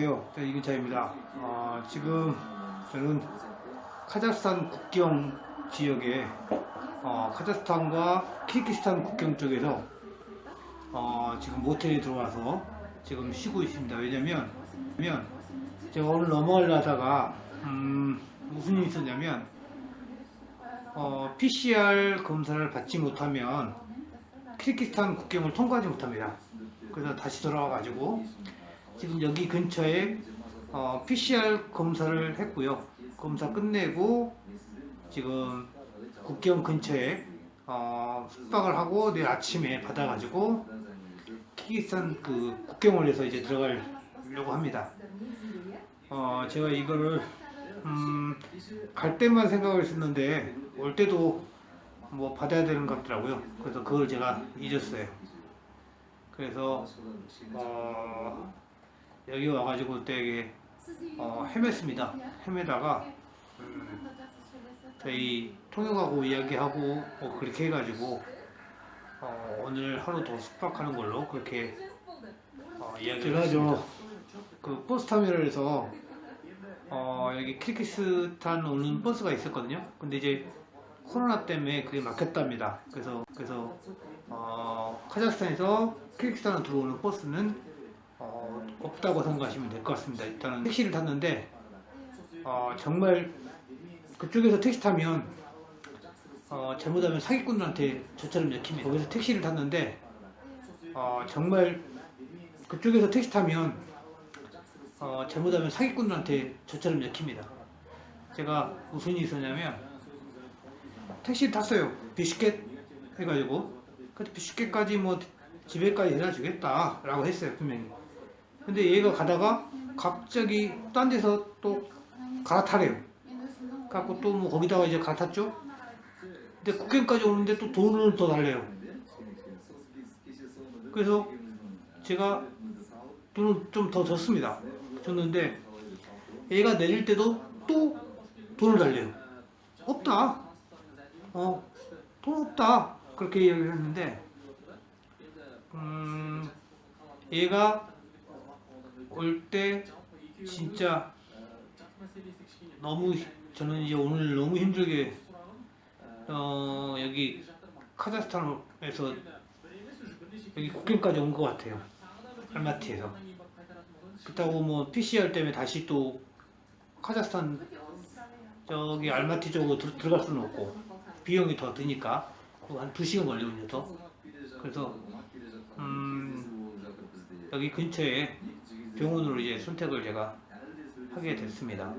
이민차입니다. 어, 지금 저는 카자흐스탄 국경 지역에 어, 카자흐스탄과 키르기스탄 국경 쪽에서 어, 지금 모텔에 들어와서 지금 쉬고 있습니다. 왜냐면, 제가 오늘 넘어가려 하다가 음, 무슨 일이 있었냐면 어, PCR 검사를 받지 못하면 키르기스탄 국경을 통과하지 못합니다. 그래서 다시 돌아와가지고 지금 여기 근처에 어, PCR 검사를 했고요. 검사 끝내고 지금 국경 근처에 어, 숙박을 하고 내일 아침에 받아가지고 키르기스탄 그 국경을 해서 이제 들어가려고 합니다. 어, 제가 이거를 음, 갈 때만 생각을 했었는데 올 때도 뭐 받아야 되는 것 같더라고요. 그래서 그걸 제가 잊었어요. 그래서 어, 여기 와가지고 되게 어, 헤맸습니다. 헤매다가 음, 저희 통역하고 이야기하고 뭐 그렇게 해가지고 어, 오늘 하루 더 숙박하는 걸로 그렇게 어, 이야기를 하죠. 그 버스 터미널에서 어, 여기 키르기스탄 오는 버스가 있었거든요. 근데 이제 코로나 때문에 그게 막혔답니다. 그래서 그래서 어, 카자흐스탄에서 키르기스탄으로 들어오는 버스는 어, 없다고 생각하시면 될 것 같습니다. 일단은 택시를 탔는데 어, 정말 그쪽에서 택시 타면 어, 잘못하면 사기꾼들한테 저처럼 내킵니다. 거기서 택시를 탔는데 어, 정말 그쪽에서 택시 타면 어, 잘못하면 사기꾼들한테 저처럼 내킵니다. 제가 무슨 일이 있었냐면 택시를 탔어요. 비슈켓 해가지고 비슈켓까지 뭐 집에까지 데려다 주겠다라고 했어요 분명히. 근데 얘가 가다가 갑자기 딴 데서 또 갈아타래요. 갖고 또 뭐 거기다가 이제 갈아탔죠. 근데 국경까지 오는데 또 돈을 더 달래요. 그래서 제가 돈을 좀 더 줬습니다. 줬는데 얘가 내릴 때도 또 돈을 달래요. 없다. 어, 돈 없다. 그렇게 얘기를 했는데, 음, 얘가 올 때 진짜 너무 저는 이제 오늘 너무 힘들게 어 여기 카자흐스탄에서 여기 국경까지 온 것 같아요. 알마티에서. 그렇다고 뭐 PCR 때문에 다시 또 카자흐스탄 저기 알마티 쪽으로 들, 들어갈 수는 없고 비용이 더 드니까 한 2시간 걸리거든요 더 그래서 음 여기 근처에 병원으로 이제 선택을 제가 하게 됐습니다